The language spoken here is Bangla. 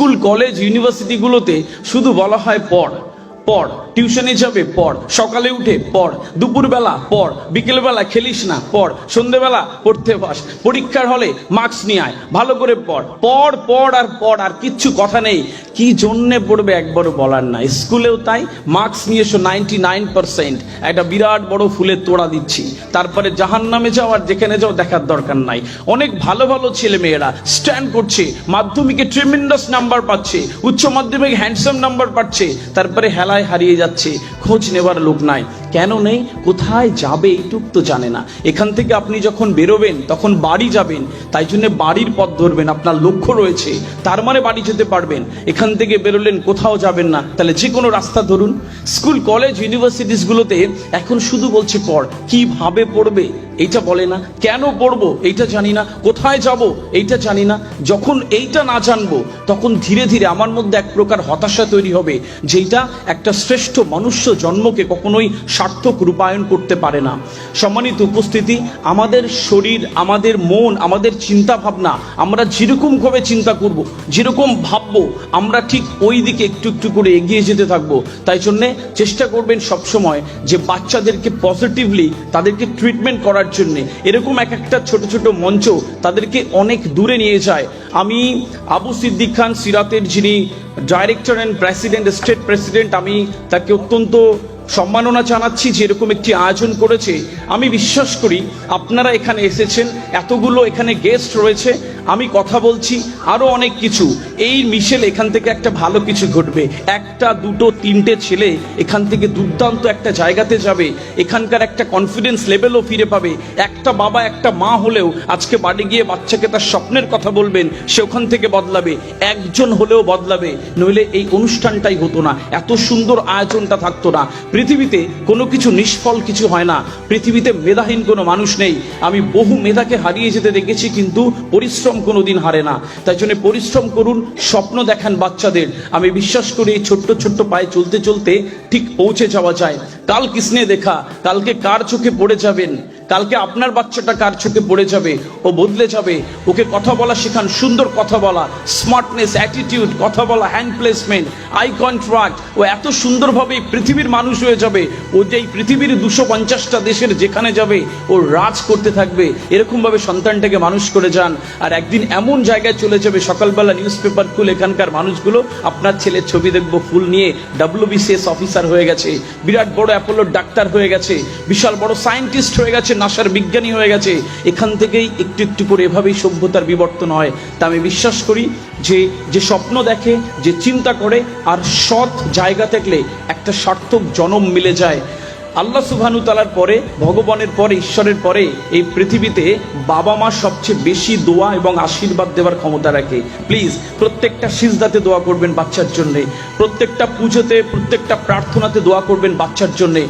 স্কুল কলেজ ইউনিভার্সিটিগুলোতে শুধু বলা হয় পড় পড়। টিউশনে যাবে, পড়। সকালে উঠে পড়। দুপুরবেলা পড়। বিকেলবেলা খেলিস না, পড়। সন্ধেবেলা পড়তে বাস। পরীক্ষার হলে মার্কস নিয়ে আয়। ভালো করে পড়। পড় পড় আর পড় আর কিচ্ছু কথা নেই। কি জন্যে পড়বে একবারও বলার নাই স্কুলেও তাই। মার্কস নিয়ে এসো নাইনটি নাইন পার্সেন্ট একটা বিরাট বড় ফুলের তোড়া দিচ্ছি। তারপরে জাহান নামে যাও আর যেখানে যাও দেখার দরকার নাই। অনেক ভালো ভালো ছেলে মেয়েরা স্ট্যান্ড করছে। মাধ্যমিকে ট্রিমেন্ডাস নাম্বার পাচ্ছে। উচ্চ মাধ্যমিক হ্যান্ডসাম নাম্বার পাচ্ছে। তারপরে হেলায় হারিয়ে যাচ্ছে। যাচ্ছে খোঁজ নেবার লোক নাই। কেন নেই? কোথায় যাবে এইটুক তো জানে না। এখান থেকে আপনি যখন বেরোবেন, তখন বাড়ি যাবেন। তাই জন্য বাড়ির পথ ধরবেন, আপনার লক্ষ্য রয়েছে। তার মানে বাড়ি যেতে পারবেন। এখান থেকে বেরোলেন, কোথাও যাবেন না। তাহলে যে কোনো রাস্তা ধরুন। স্কুল, কলেজ ইউনিভার্সিটিসগুলোতে এখন শুধু বলছে পড়। কীভাবে পড়বে? এইটা বলে না। কেন পড়ব? এইটা জানি না। কোথায় যাব? এইটা জানি না। যখন এইটা না জানব, তখন ধীরে ধীরে আমার মধ্যে এক প্রকার হতাশা তৈরি হবে। যেটা একটা শ্রেষ্ঠ মনুষ্য জন্মকে কখনোই সার্থক রূপায়ণ করতে পারে না। সম্মানিত উপস্থিতি, আমাদের শরীর, আমাদের মন, আমাদের চিন্তা ভাবনা আমরা যেরকম ভাবে চিন্তা করব, যেরকম ভাববো, আমরা ঠিক ওই দিকে একটু একটু করে এগিয়ে যেতে থাকব। তাই জন্যে চেষ্টা করবেন সবসময় যে বাচ্চাদেরকে পজিটিভলি তাদেরকে ট্রিটমেন্ট করার জন্য। এরকম এক একটা ছোট ছোট মঞ্চ তাদেরকে অনেক দূরে নিয়ে যায়। আমি আবু সিদ্দিক খান সিরাতের যিনি director and president state president আমি তাকে অত্যন্ত সম্মাননা জানাচ্ছি যে এরকম একটি আয়োজন করেছে। আমি বিশ্বাস করি আপনারা এখানে এসেছেন, এতগুলো এখানে গেস্ট রয়েছে। আমি কথা বলছি আরও অনেক কিছু। এই মিশেল এখান থেকে একটা ভালো কিছু ঘটবে। একটা, দুটো, তিনটে ছেলে এখান থেকে দুর্দান্ত একটা জায়গাতে যাবে। এখানকার একটা কনফিডেন্স লেভেলও ফিরে পাবে। একটা বাবা, একটা মা হলেও আজকে বাড়ি গিয়ে বাচ্চাকে তার স্বপ্নের কথা বলবেন, সে ওখান থেকে বদলাবে। একজন হলেও বদলাবে। নইলে এই অনুষ্ঠানটাই হতো না। এত সুন্দর আয়োজনটা থাকতো না। পৃথিবীতে কোনো কিছু নিষ্ফল কিছু হয় না। পৃথিবীতে মেধাহীন কোনো মানুষ নেই। আমি বহু মেধাকে হারিয়ে যেতে দেখেছি, কিন্তু পরিশ্রম কোনোদিন হারে না। তাই জন্য পরিশ্রম করুন, স্বপ্ন দেখান বাচ্চাদের। আমি বিশ্বাস করি এই ছোট্ট ছোট্ট পায়ে চলতে চলতে ঠিক পৌঁছে যাওয়া যায়। কাল কিসনে দেখা? কালকে কার চোখে পড়ে যাবেন? কালকে আপনার বাচ্চাটা কার চোখে পড়ে যাবে? ও বদলে যাবে। ওকে কথা বলা শেখান, সুন্দর কথা বলা স্মার্টনেস অ্যাটিটিউড কথা বলা হ্যান্ড প্লেসমেন্ট আই কন্ট্রাক্ট ও এত সুন্দরভাবে পৃথিবীর মানুষ হয়ে যাবে। ও যে পৃথিবীর দুশো পঞ্চাশটা দেশের যেখানে যাবে, ও রাজ করতে থাকবে। এরকমভাবে সন্তানটাকে মানুষ করে যান। আর একদিন এমন জায়গায় চলে যাবে, সকালবেলা নিউজ পেপার খুলে, এখানকার মানুষগুলো, আপনার ছেলের ছবি দেখব, ফুল নিয়ে ডাব্লিউবিসিএস অফিসার হয়ে গেছে। বিরাট বড় অ্যাপোলোর ডাক্তার হয়ে গেছে, বিশাল বড় সায়েন্টিস্ট হয়ে গেছে, নাসার বিজ্ঞানী হয়ে গেছে। এখান থেকেই একটু একটু করে এভাবেই সভ্যতার বিবর্তন হয়। তা আমি বিশ্বাস করি যে যে স্বপ্ন দেখে, যে চিন্তা করে, আর সৎ জায়গা থাকলে একটা সার্থক জনম মিলে যায়। আল্লাহ সুবহানু তালার পরে, ভগবানের পরে, ঈশ্বরের পরে এই পৃথিবীতে বাবা মা সবচেয়ে বেশি দোয়া এবং আশীর্বাদ দেওয়ার ক্ষমতা রাখে। প্লিজ প্রত্যেকটা সিজদাতে দোয়া করবেন বাচ্চার জন্যে। প্রত্যেকটা পুজোতে, প্রত্যেকটা প্রার্থনাতে দোয়া করবেন বাচ্চার জন্যে।